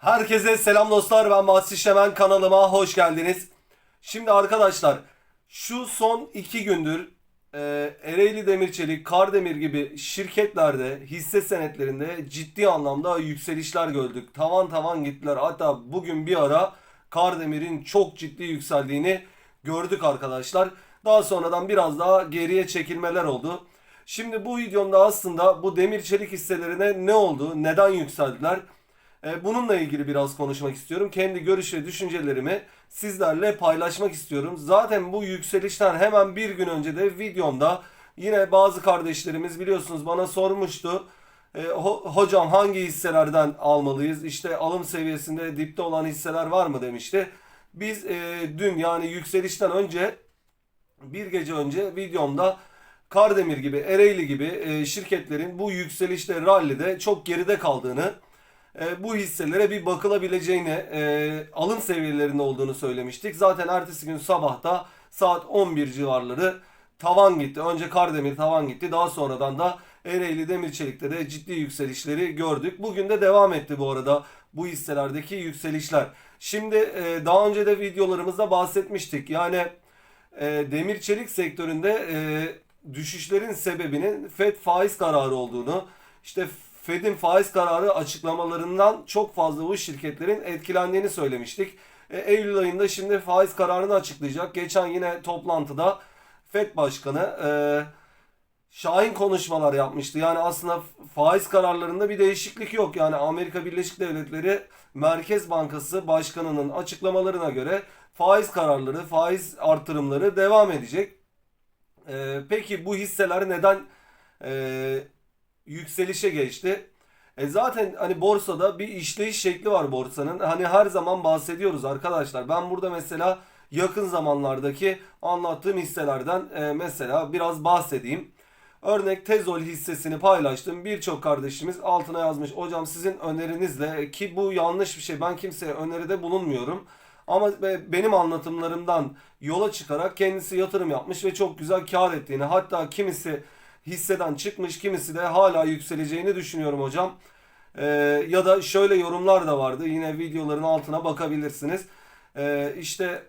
Herkese selam dostlar ben Mahsi Şemen kanalıma hoş geldiniz. Şimdi arkadaşlar şu son iki gündür e, Ereğli Demirçelik, Kardemir gibi şirketlerde hisse senetlerinde ciddi anlamda yükselişler gördük. Tavan tavan gittiler. Hatta bugün bir ara Kardemir'in çok ciddi yükseldiğini gördük arkadaşlar. Daha sonradan biraz daha geriye çekilmeler oldu. Şimdi bu videomda aslında bu demir çelik hisselerine ne oldu, neden yükseldiler? E, Bununla ilgili biraz konuşmak istiyorum. Kendi görüş ve düşüncelerimi sizlerle paylaşmak istiyorum. Zaten bu yükselişten hemen bir gün önce de videomda yine bazı kardeşlerimiz biliyorsunuz bana sormuştu. E, ho- hocam hangi hisselerden almalıyız? İşte alım seviyesinde dipte olan hisseler var mı demişti. Biz e, dün yani yükselişten önce bir gece önce videomda Kardemir gibi, Ereğli gibi şirketlerin bu yükselişte rallide çok geride kaldığını, e, bu hisselere bir bakılabileceğini, e, alım seviyelerinde olduğunu söylemiştik. Zaten ertesi gün sabahta saat 11 civarları tavan gitti. Önce Kardemir tavan gitti. Daha sonradan da Ereğli Demir Çelik'te de ciddi yükselişleri gördük. Bugün de devam etti bu arada bu hisselerdeki yükselişler. Şimdi e, daha önce de videolarımızda bahsetmiştik. Yani e, demir çelik sektöründe düşüşlerin sebebinin FED faiz kararı olduğunu, işte Fed'in faiz kararı açıklamalarından çok fazla bu şirketlerin etkilendiğini söylemiştik. E, Eylül ayında şimdi faiz kararını açıklayacak. Geçen yine toplantıda FED Başkanı e, şahin konuşmalar yapmıştı. Yani aslında faiz kararlarında bir değişiklik yok. Yani Amerika Birleşik Devletleri Merkez Bankası Başkanı'nın açıklamalarına göre faiz kararları, faiz artırımları devam edecek. Ee, peki bu hisseler neden e, yükselişe geçti? E zaten hani borsada bir işleyiş şekli var borsanın. Hani her zaman bahsediyoruz arkadaşlar. Ben burada mesela yakın zamanlardaki anlattığım hisselerden e, mesela biraz bahsedeyim. Örnek Tezol hissesini paylaştım. Birçok kardeşimiz altına yazmış. Hocam sizin önerinizle ki bu yanlış bir şey. Ben kimseye öneride bulunmuyorum. Ama be- benim anlatımlarımdan yola çıkarak kendisi yatırım yapmış ve çok güzel kar ettiğini hatta kimisi hisseden çıkmış kimisi de hala yükseleceğini düşünüyorum hocam. Ee, ya da şöyle yorumlar da vardı yine videoların altına bakabilirsiniz. Ee, işte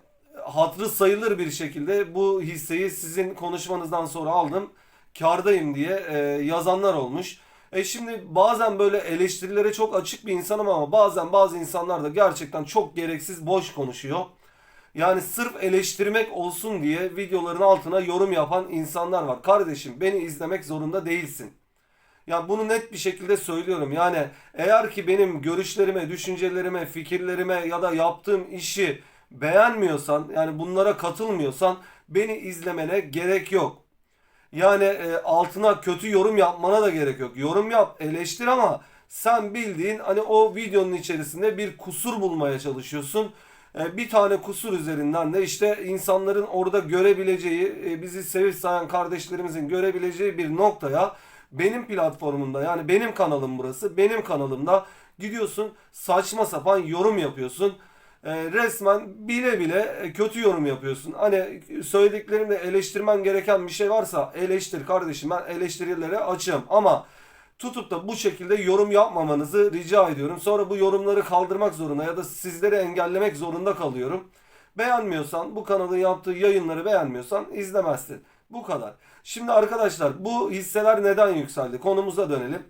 hatırı sayılır bir şekilde bu hisseyi sizin konuşmanızdan sonra aldım kardayım diye e, yazanlar olmuş. E şimdi bazen böyle eleştirilere çok açık bir insanım ama bazen bazı insanlar da gerçekten çok gereksiz boş konuşuyor. Yani sırf eleştirmek olsun diye videoların altına yorum yapan insanlar var. Kardeşim beni izlemek zorunda değilsin. Ya bunu net bir şekilde söylüyorum. Yani eğer ki benim görüşlerime, düşüncelerime, fikirlerime ya da yaptığım işi beğenmiyorsan, yani bunlara katılmıyorsan beni izlemene gerek yok. Yani e, altına kötü yorum yapmana da gerek yok. Yorum yap, eleştir ama sen bildiğin hani o videonun içerisinde bir kusur bulmaya çalışıyorsun. E, bir tane kusur üzerinden de işte insanların orada görebileceği, e, bizi sevip sayan kardeşlerimizin görebileceği bir noktaya benim platformumda yani benim kanalım burası. Benim kanalımda gidiyorsun saçma sapan yorum yapıyorsun. E, resmen bile bile kötü yorum yapıyorsun. Hani söylediklerimde eleştirmen gereken bir şey varsa eleştir kardeşim. Ben eleştirilere açığım ama tutup da bu şekilde yorum yapmamanızı rica ediyorum. Sonra bu yorumları kaldırmak zorunda ya da sizleri engellemek zorunda kalıyorum. Beğenmiyorsan bu kanalın yaptığı yayınları beğenmiyorsan izlemezsin. Bu kadar. Şimdi arkadaşlar bu hisseler neden yükseldi? Konumuza dönelim.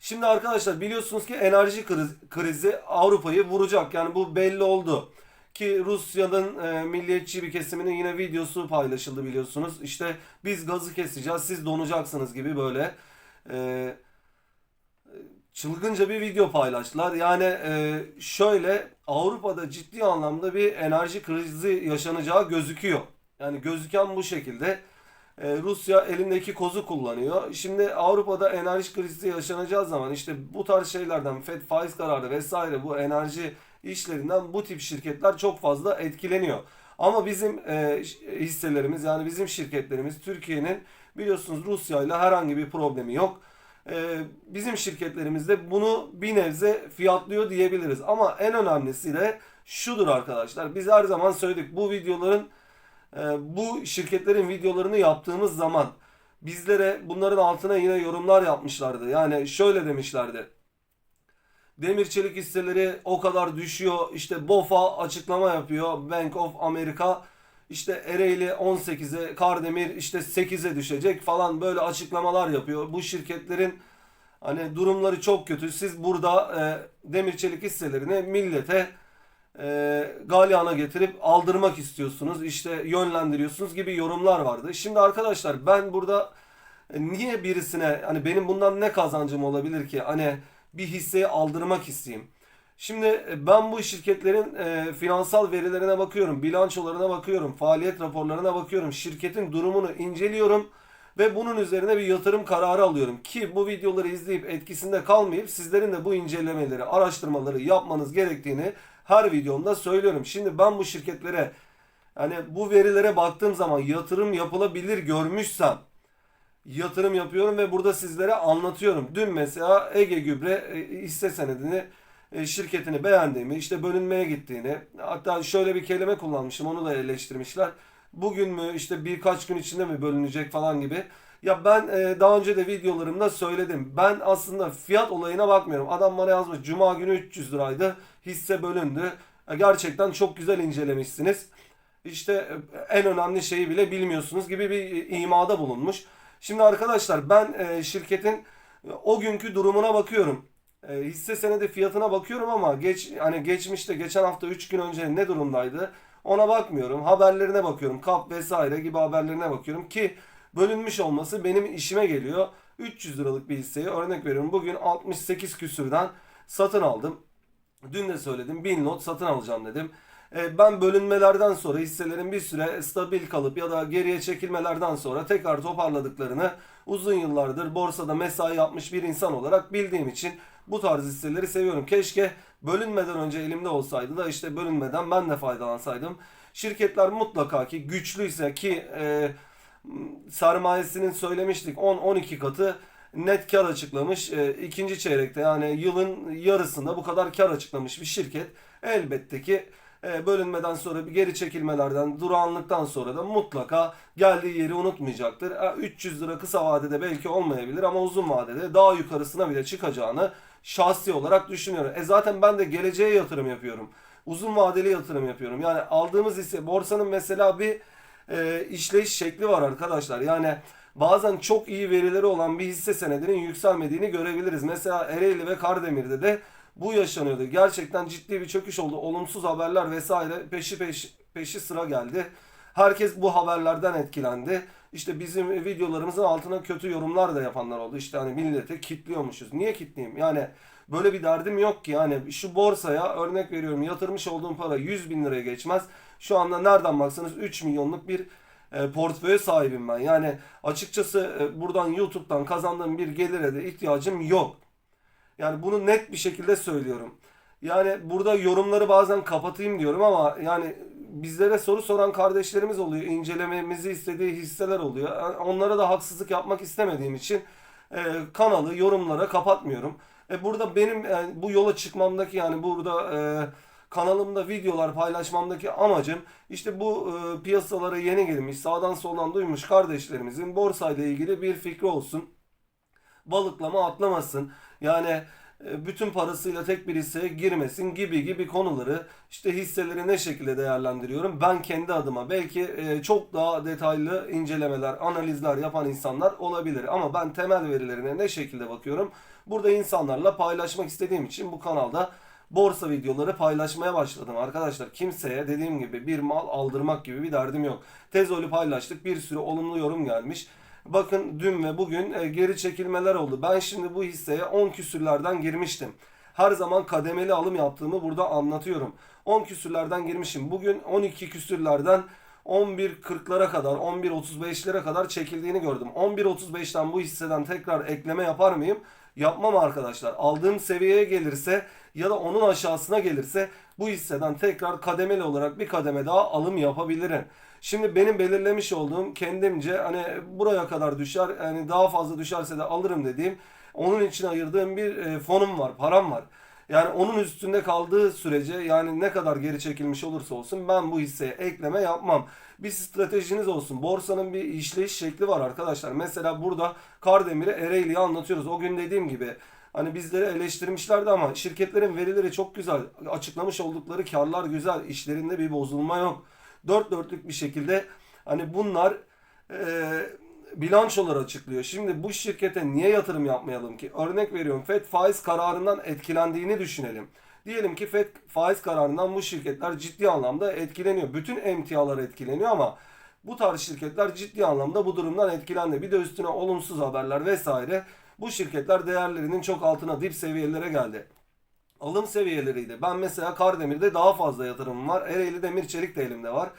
Şimdi arkadaşlar biliyorsunuz ki enerji kriz- krizi Avrupa'yı vuracak. Yani bu belli oldu. Ki Rusya'nın e, milliyetçi bir kesiminin yine videosu paylaşıldı biliyorsunuz. İşte biz gazı keseceğiz, siz donacaksınız gibi böyle e, çılgınca bir video paylaştılar. Yani e, şöyle Avrupa'da ciddi anlamda bir enerji krizi yaşanacağı gözüküyor. Yani gözüken bu şekilde. E, Rusya elindeki kozu kullanıyor. Şimdi Avrupa'da enerji krizi yaşanacağı zaman işte bu tarz şeylerden FED faiz kararı vesaire bu enerji işlerinden bu tip şirketler çok fazla etkileniyor. Ama bizim e, hisselerimiz yani bizim şirketlerimiz Türkiye'nin biliyorsunuz Rusya ile herhangi bir problemi yok. E, bizim şirketlerimiz de bunu bir nebze fiyatlıyor diyebiliriz. Ama en önemlisi de şudur arkadaşlar. Biz her zaman söyledik bu videoların e, bu şirketlerin videolarını yaptığımız zaman bizlere bunların altına yine yorumlar yapmışlardı. Yani şöyle demişlerdi. Demir çelik hisseleri o kadar düşüyor. İşte BOFA açıklama yapıyor. Bank of America işte Ereğli 18'e, Kardemir işte 8'e düşecek falan böyle açıklamalar yapıyor. Bu şirketlerin hani durumları çok kötü. Siz burada e, demir çelik hisselerini millete e, galyana getirip aldırmak istiyorsunuz. işte yönlendiriyorsunuz gibi yorumlar vardı. Şimdi arkadaşlar ben burada e, niye birisine hani benim bundan ne kazancım olabilir ki? Hani bir hisseyi aldırmak isteyeyim. Şimdi e, ben bu şirketlerin e, finansal verilerine bakıyorum, bilançolarına bakıyorum, faaliyet raporlarına bakıyorum, şirketin durumunu inceliyorum ve bunun üzerine bir yatırım kararı alıyorum ki bu videoları izleyip etkisinde kalmayıp sizlerin de bu incelemeleri, araştırmaları yapmanız gerektiğini her videomda söylüyorum. Şimdi ben bu şirketlere hani bu verilere baktığım zaman yatırım yapılabilir görmüşsem yatırım yapıyorum ve burada sizlere anlatıyorum. Dün mesela Ege Gübre e, hisse senedini şirketini beğendiğimi, işte bölünmeye gittiğini, hatta şöyle bir kelime kullanmışım, onu da eleştirmişler. Bugün mü, işte birkaç gün içinde mi bölünecek falan gibi. Ya ben e, daha önce de videolarımda söyledim. Ben aslında fiyat olayına bakmıyorum. Adam bana yazmış, Cuma günü 300 liraydı, hisse bölündü. E, Gerçekten çok güzel incelemişsiniz. İşte e, en önemli şeyi bile bilmiyorsunuz gibi bir imada bulunmuş. Şimdi arkadaşlar ben e, şirketin e, o günkü durumuna bakıyorum. E, hisse senedi fiyatına bakıyorum ama geç hani geçmişte geçen hafta 3 gün önce ne durumdaydı ona bakmıyorum. Haberlerine bakıyorum. Kap vesaire gibi haberlerine bakıyorum ki bölünmüş olması benim işime geliyor. 300 liralık bir hisseyi örnek veriyorum. Bugün 68 küsürden satın aldım. Dün de söyledim 1000 lot satın alacağım dedim. E, Ben bölünmelerden sonra hisselerin bir süre stabil kalıp ya da geriye çekilmelerden sonra tekrar toparladıklarını uzun yıllardır borsada mesai yapmış bir insan olarak bildiğim için bu tarz hisseleri seviyorum. Keşke bölünmeden önce elimde olsaydı da işte bölünmeden ben de faydalansaydım. Şirketler mutlaka ki güçlüyse ki e, sermayesinin söylemiştik 10-12 katı net kar açıklamış. E, ikinci çeyrekte yani yılın yarısında bu kadar kar açıklamış bir şirket elbette ki e, bölünmeden sonra bir geri çekilmelerden, durağanlıktan sonra da mutlaka geldiği yeri unutmayacaktır. E, 300 lira kısa vadede belki olmayabilir ama uzun vadede daha yukarısına bile çıkacağını şahsi olarak düşünüyorum. E zaten ben de geleceğe yatırım yapıyorum. Uzun vadeli yatırım yapıyorum. Yani aldığımız hisse borsanın mesela bir e, işleyiş şekli var arkadaşlar. Yani bazen çok iyi verileri olan bir hisse senedinin yükselmediğini görebiliriz. Mesela Ereğli ve Kardemir'de de bu yaşanıyordu. Gerçekten ciddi bir çöküş oldu. Olumsuz haberler vesaire peşi peşi, peşi sıra geldi. Herkes bu haberlerden etkilendi. İşte bizim videolarımızın altına kötü yorumlar da yapanlar oldu. İşte hani millete kitliyormuşuz. Niye kitleyeyim? Yani böyle bir derdim yok ki. Yani şu borsaya örnek veriyorum yatırmış olduğum para 100 bin liraya geçmez. Şu anda nereden baksanız 3 milyonluk bir e, portföye sahibim ben. Yani açıkçası e, buradan YouTube'dan kazandığım bir gelire de ihtiyacım yok. Yani bunu net bir şekilde söylüyorum. Yani burada yorumları bazen kapatayım diyorum ama yani bizlere soru soran kardeşlerimiz oluyor. İncelememizi istediği hisseler oluyor. Onlara da haksızlık yapmak istemediğim için e, kanalı yorumlara kapatmıyorum. E, burada benim yani bu yola çıkmamdaki yani burada e, kanalımda videolar paylaşmamdaki amacım işte bu e, piyasalara yeni girmiş sağdan soldan duymuş kardeşlerimizin borsayla ilgili bir fikri olsun balıklama atlamasın. Yani bütün parasıyla tek bir hisseye girmesin gibi gibi konuları işte hisseleri ne şekilde değerlendiriyorum? Ben kendi adıma. Belki e, çok daha detaylı incelemeler analizler yapan insanlar olabilir. Ama ben temel verilerine ne şekilde bakıyorum? Burada insanlarla paylaşmak istediğim için bu kanalda borsa videoları paylaşmaya başladım. Arkadaşlar kimseye dediğim gibi bir mal aldırmak gibi bir derdim yok. Tezolü paylaştık. Bir sürü olumlu yorum gelmiş Bakın dün ve bugün e, geri çekilmeler oldu. Ben şimdi bu hisseye 10 küsürlerden girmiştim. Her zaman kademeli alım yaptığımı burada anlatıyorum. 10 küsürlerden girmişim. Bugün 12 küsürlerden 11.40'lara kadar, 11.35'lere kadar çekildiğini gördüm. 11.35'ten bu hisseden tekrar ekleme yapar mıyım? Yapmam arkadaşlar. Aldığım seviyeye gelirse ya da onun aşağısına gelirse bu hisseden tekrar kademeli olarak bir kademe daha alım yapabilirim. Şimdi benim belirlemiş olduğum kendimce hani buraya kadar düşer, yani daha fazla düşerse de alırım dediğim onun için ayırdığım bir e, fonum var, param var. Yani onun üstünde kaldığı sürece yani ne kadar geri çekilmiş olursa olsun ben bu hisseye ekleme yapmam. Bir stratejiniz olsun. Borsanın bir işleyiş şekli var arkadaşlar. Mesela burada Kardemir'i Ereğli'yi anlatıyoruz. O gün dediğim gibi Hani bizleri eleştirmişlerdi ama şirketlerin verileri çok güzel. Açıklamış oldukları karlar güzel. İşlerinde bir bozulma yok. Dört dörtlük bir şekilde hani bunlar e, bilançolar açıklıyor. Şimdi bu şirkete niye yatırım yapmayalım ki? Örnek veriyorum FED faiz kararından etkilendiğini düşünelim. Diyelim ki FED faiz kararından bu şirketler ciddi anlamda etkileniyor. Bütün emtialar etkileniyor ama bu tarz şirketler ciddi anlamda bu durumdan etkilendi. Bir de üstüne olumsuz haberler vesaire. Bu şirketler değerlerinin çok altına dip seviyelere geldi. Alım seviyeleriydi. Ben mesela Kardemir'de daha fazla yatırımım var. Ereğli Demir Çelik de elimde var.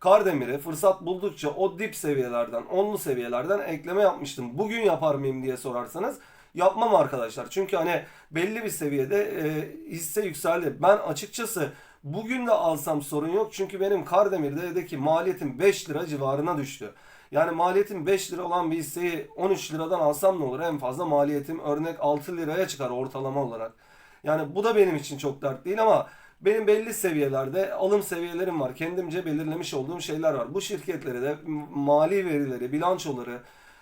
Kardemir'e fırsat buldukça o dip seviyelerden, onlu seviyelerden ekleme yapmıştım. Bugün yapar mıyım diye sorarsanız yapmam arkadaşlar. Çünkü hani belli bir seviyede e, hisse yükseldi. Ben açıkçası bugün de alsam sorun yok. Çünkü benim Kardemir'deki maliyetim 5 lira civarına düştü. Yani maliyetim 5 lira olan bir hisseyi 13 liradan alsam ne olur? En fazla maliyetim örnek 6 liraya çıkar ortalama olarak. Yani bu da benim için çok dert değil ama benim belli seviyelerde alım seviyelerim var. Kendimce belirlemiş olduğum şeyler var. Bu şirketlere de mali verileri, bilançoları,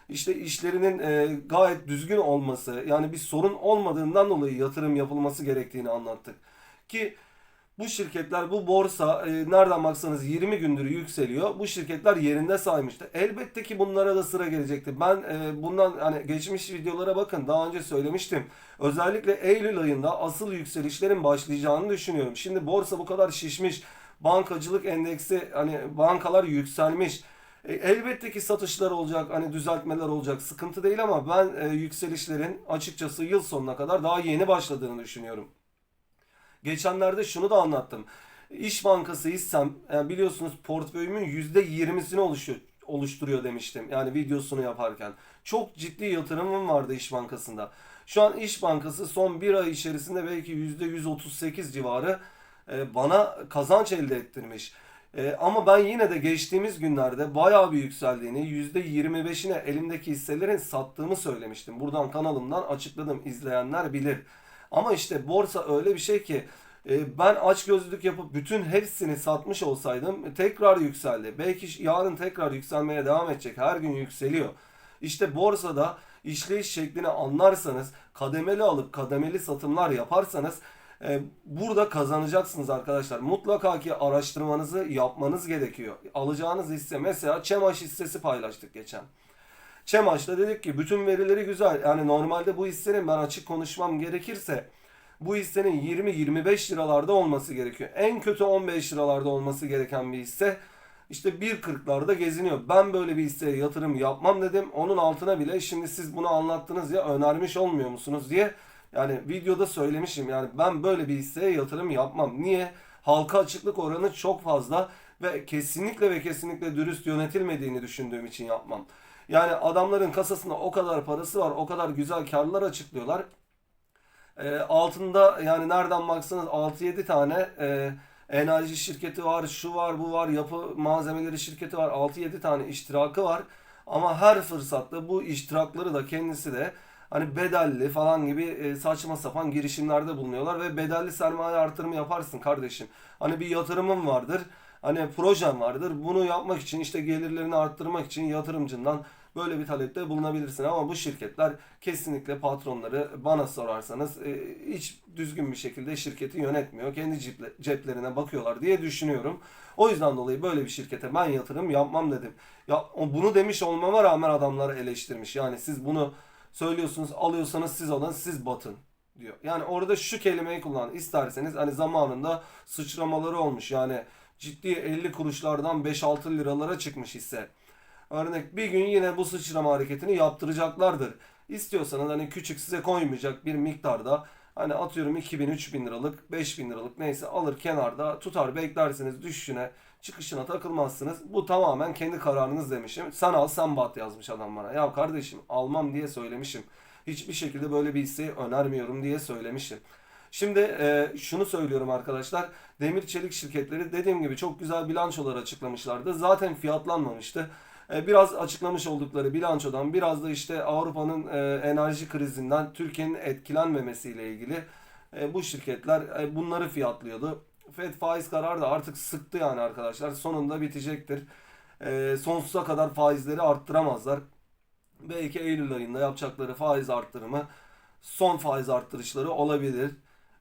işte işlerinin e, gayet düzgün olması, yani bir sorun olmadığından dolayı yatırım yapılması gerektiğini anlattık. Ki bu şirketler, bu borsa e, nereden baksanız 20 gündür yükseliyor. Bu şirketler yerinde saymıştı. Elbette ki bunlara da sıra gelecekti. Ben e, bundan hani geçmiş videolara bakın daha önce söylemiştim. Özellikle Eylül ayında asıl yükselişlerin başlayacağını düşünüyorum. Şimdi borsa bu kadar şişmiş. Bankacılık endeksi hani bankalar yükselmiş. E, elbette ki satışlar olacak, hani düzeltmeler olacak. Sıkıntı değil ama ben e, yükselişlerin açıkçası yıl sonuna kadar daha yeni başladığını düşünüyorum. Geçenlerde şunu da anlattım. İş Bankası hissem yani biliyorsunuz portföyümün %20'sini oluşuyor, oluşturuyor demiştim. Yani videosunu yaparken. Çok ciddi yatırımım vardı İş Bankası'nda. Şu an İş Bankası son bir ay içerisinde belki %138 civarı e, bana kazanç elde ettirmiş. E, ama ben yine de geçtiğimiz günlerde bayağı bir yükseldiğini, %25'ine elimdeki hisselerin sattığımı söylemiştim. Buradan kanalımdan açıkladım. İzleyenler bilir. Ama işte borsa öyle bir şey ki e, ben açgözlülük yapıp bütün hepsini satmış olsaydım tekrar yükseldi. Belki yarın tekrar yükselmeye devam edecek. Her gün yükseliyor. İşte borsada işleyiş şeklini anlarsanız, kademeli alıp kademeli satımlar yaparsanız e, burada kazanacaksınız arkadaşlar. Mutlaka ki araştırmanızı yapmanız gerekiyor. Alacağınız hisse mesela Çemaş hissesi paylaştık geçen. Çemaş'ta dedik ki bütün verileri güzel. Yani normalde bu hissenin ben açık konuşmam gerekirse bu hissenin 20-25 liralarda olması gerekiyor. En kötü 15 liralarda olması gereken bir hisse. İşte 1.40'larda geziniyor. Ben böyle bir hisseye yatırım yapmam dedim. Onun altına bile şimdi siz bunu anlattınız ya önermiş olmuyor musunuz diye. Yani videoda söylemişim yani ben böyle bir hisseye yatırım yapmam. Niye? Halka açıklık oranı çok fazla ve kesinlikle ve kesinlikle dürüst yönetilmediğini düşündüğüm için yapmam. Yani adamların kasasında o kadar parası var, o kadar güzel karlar açıklıyorlar. E, altında yani nereden baksanız 6-7 tane e, enerji şirketi var, şu var, bu var, yapı malzemeleri şirketi var, 6-7 tane iştirakı var. Ama her fırsatta bu iştirakları da kendisi de hani bedelli falan gibi e, saçma sapan girişimlerde bulunuyorlar ve bedelli sermaye artırımı yaparsın kardeşim. Hani bir yatırımın vardır. Hani projen vardır. Bunu yapmak için işte gelirlerini arttırmak için yatırımcından böyle bir talepte bulunabilirsin. Ama bu şirketler kesinlikle patronları bana sorarsanız e, hiç düzgün bir şekilde şirketi yönetmiyor. Kendi ceple- ceplerine bakıyorlar diye düşünüyorum. O yüzden dolayı böyle bir şirkete ben yatırım yapmam dedim. Ya bunu demiş olmama rağmen adamları eleştirmiş. Yani siz bunu söylüyorsunuz, alıyorsanız siz alın, siz batın diyor. Yani orada şu kelimeyi kullan isterseniz hani zamanında sıçramaları olmuş. Yani ciddi 50 kuruşlardan 5-6 liralara çıkmış hisse. Örnek bir gün yine bu sıçrama hareketini yaptıracaklardır. İstiyorsanız hani küçük size koymayacak bir miktarda hani atıyorum 2000 3000 liralık 5000 liralık neyse alır kenarda tutar beklersiniz düşüşüne çıkışına takılmazsınız. Bu tamamen kendi kararınız demişim. Sen al sen bat yazmış adam bana. Ya kardeşim almam diye söylemişim. Hiçbir şekilde böyle bir hisseyi önermiyorum diye söylemişim. Şimdi e, şunu söylüyorum arkadaşlar. Demir çelik şirketleri dediğim gibi çok güzel bilançolar açıklamışlardı. Zaten fiyatlanmamıştı. E, biraz açıklamış oldukları bilançodan biraz da işte Avrupa'nın e, enerji krizinden Türkiye'nin etkilenmemesiyle ilgili e, bu şirketler bunları fiyatlıyordu. Fed faiz kararı da artık sıktı yani arkadaşlar. Sonunda bitecektir. Sonsuza kadar faizleri arttıramazlar. Belki Eylül ayında yapacakları faiz arttırımı son faiz arttırışları olabilir.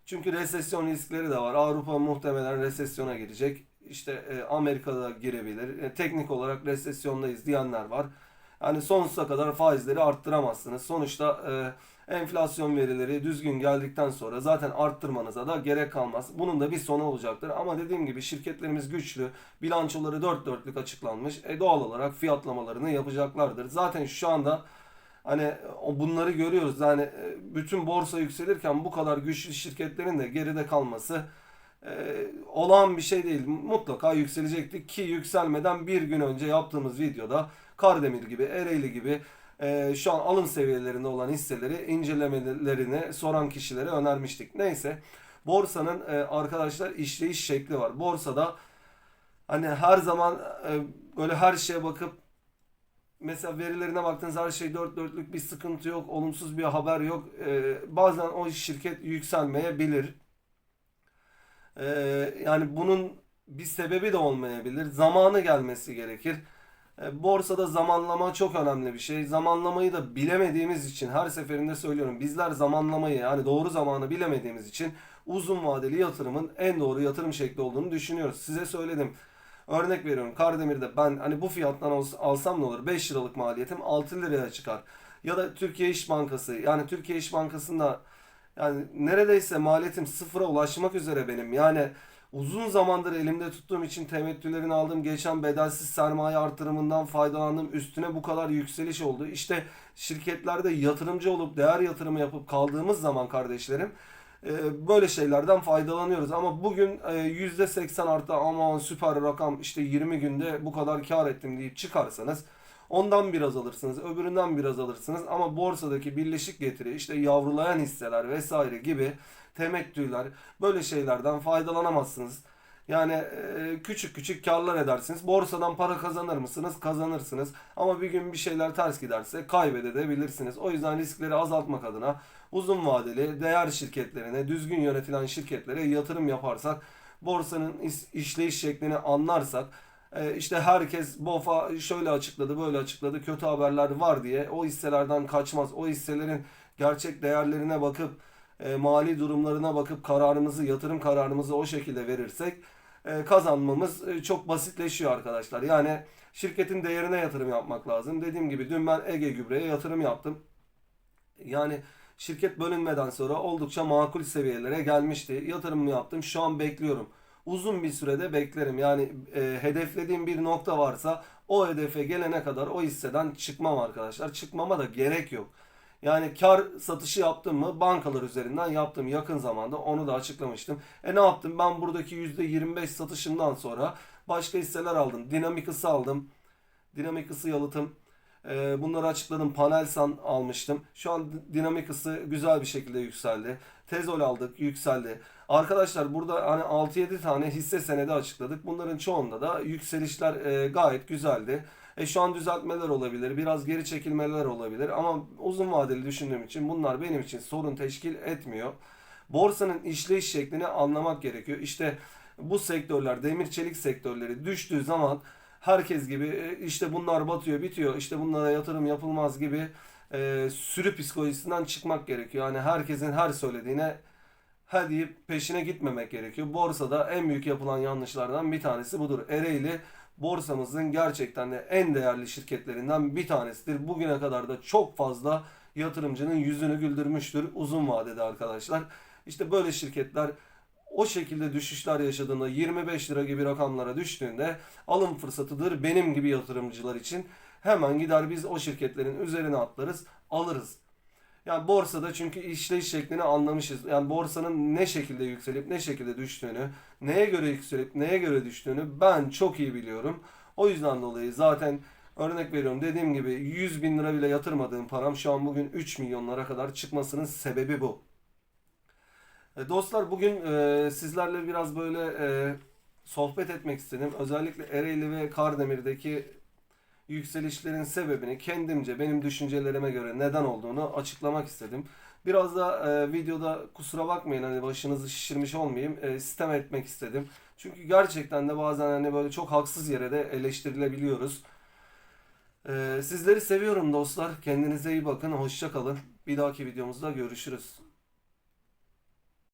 Çünkü resesyon riskleri de var. Avrupa muhtemelen resesyona girecek. İşte e, Amerika'da girebilir. E, teknik olarak resesyondayız diyenler var. Yani sonsuza kadar faizleri arttıramazsınız. Sonuçta e, enflasyon verileri düzgün geldikten sonra zaten arttırmanıza da gerek kalmaz. Bunun da bir sonu olacaktır. Ama dediğim gibi şirketlerimiz güçlü. Bilançoları dört dörtlük açıklanmış. E, doğal olarak fiyatlamalarını yapacaklardır. Zaten şu anda Hani bunları görüyoruz. Yani e, bütün borsa yükselirken bu kadar güçlü şirketlerin de geride kalması e, olağan bir şey değil. Mutlaka yükselecekti ki yükselmeden bir gün önce yaptığımız videoda Kardemir gibi, Ereğli gibi e, şu an alım seviyelerinde olan hisseleri incelemelerini soran kişilere önermiştik. Neyse borsanın e, arkadaşlar işleyiş şekli var. Borsada hani her zaman e, böyle her şeye bakıp mesela verilerine baktığınız her şey dört dörtlük bir sıkıntı yok, olumsuz bir haber yok. Ee, bazen o şirket yükselmeyebilir. Ee, yani bunun bir sebebi de olmayabilir. Zamanı gelmesi gerekir. Ee, borsada zamanlama çok önemli bir şey. Zamanlamayı da bilemediğimiz için her seferinde söylüyorum. Bizler zamanlamayı yani doğru zamanı bilemediğimiz için uzun vadeli yatırımın en doğru yatırım şekli olduğunu düşünüyoruz. Size söyledim. Örnek veriyorum Kardemir'de ben hani bu fiyattan als- alsam ne olur? 5 liralık maliyetim 6 liraya çıkar. Ya da Türkiye İş Bankası yani Türkiye İş Bankası'nda yani neredeyse maliyetim sıfıra ulaşmak üzere benim. Yani uzun zamandır elimde tuttuğum için temettülerini aldım. Geçen bedelsiz sermaye artırımından faydalandım. Üstüne bu kadar yükseliş oldu. İşte şirketlerde yatırımcı olup değer yatırımı yapıp kaldığımız zaman kardeşlerim böyle şeylerden faydalanıyoruz. Ama bugün e, %80 artı aman süper rakam işte 20 günde bu kadar kar ettim deyip çıkarsanız ondan biraz alırsınız, öbüründen biraz alırsınız. Ama borsadaki birleşik getiri işte yavrulayan hisseler vesaire gibi temettüler böyle şeylerden faydalanamazsınız. Yani küçük küçük karlar edersiniz. Borsadan para kazanır mısınız? Kazanırsınız. Ama bir gün bir şeyler ters giderse kaybedebilirsiniz. O yüzden riskleri azaltmak adına uzun vadeli değer şirketlerine, düzgün yönetilen şirketlere yatırım yaparsak, borsanın işleyiş şeklini anlarsak, işte herkes BOFA şöyle açıkladı, böyle açıkladı, kötü haberler var diye o hisselerden kaçmaz. O hisselerin gerçek değerlerine bakıp e, mali durumlarına bakıp kararımızı, yatırım kararımızı o şekilde verirsek e, kazanmamız e, çok basitleşiyor arkadaşlar. Yani şirketin değerine yatırım yapmak lazım. Dediğim gibi dün ben Ege Gübre'ye yatırım yaptım. Yani şirket bölünmeden sonra oldukça makul seviyelere gelmişti. Yatırımımı yaptım. Şu an bekliyorum. Uzun bir sürede beklerim. Yani e, hedeflediğim bir nokta varsa o hedefe gelene kadar o hisseden çıkmam arkadaşlar. Çıkmama da gerek yok. Yani kar satışı yaptım mı bankalar üzerinden yaptım yakın zamanda onu da açıklamıştım. E ne yaptım ben buradaki %25 satışından sonra başka hisseler aldım. Dinamik ısı aldım. Dinamik ısı yalıtım. E, bunları açıkladım. Panelsan almıştım. Şu an dinamik ısı güzel bir şekilde yükseldi. Tezol aldık yükseldi. Arkadaşlar burada hani 6-7 tane hisse senedi açıkladık. Bunların çoğunda da yükselişler e, gayet güzeldi. E şu an düzeltmeler olabilir, biraz geri çekilmeler olabilir ama uzun vadeli düşündüğüm için bunlar benim için sorun teşkil etmiyor. Borsanın işleyiş şeklini anlamak gerekiyor. İşte bu sektörler, demir çelik sektörleri düştüğü zaman herkes gibi e, işte bunlar batıyor, bitiyor, işte bunlara yatırım yapılmaz gibi e, sürü psikolojisinden çıkmak gerekiyor. Yani herkesin her söylediğine ha deyip peşine gitmemek gerekiyor. Borsada en büyük yapılan yanlışlardan bir tanesi budur. Ereğli borsamızın gerçekten de en değerli şirketlerinden bir tanesidir. Bugüne kadar da çok fazla yatırımcının yüzünü güldürmüştür uzun vadede arkadaşlar. İşte böyle şirketler o şekilde düşüşler yaşadığında 25 lira gibi rakamlara düştüğünde alım fırsatıdır benim gibi yatırımcılar için. Hemen gider biz o şirketlerin üzerine atlarız, alırız. Yani borsada çünkü işleyiş şeklini anlamışız. Yani borsanın ne şekilde yükselip ne şekilde düştüğünü, neye göre yükselip neye göre düştüğünü ben çok iyi biliyorum. O yüzden dolayı zaten örnek veriyorum dediğim gibi 100 bin lira bile yatırmadığım param şu an bugün 3 milyonlara kadar çıkmasının sebebi bu. E, Dostlar bugün e, sizlerle biraz böyle e, sohbet etmek istedim. Özellikle Ereğli ve Kardemir'deki yükselişlerin sebebini kendimce benim düşüncelerime göre neden olduğunu açıklamak istedim. Biraz da e, videoda kusura bakmayın hani başınızı şişirmiş olmayayım. E, sistem etmek istedim. Çünkü gerçekten de bazen hani böyle çok haksız yere de eleştirilebiliyoruz. E, sizleri seviyorum dostlar. Kendinize iyi bakın. Hoşça kalın. Bir dahaki videomuzda görüşürüz.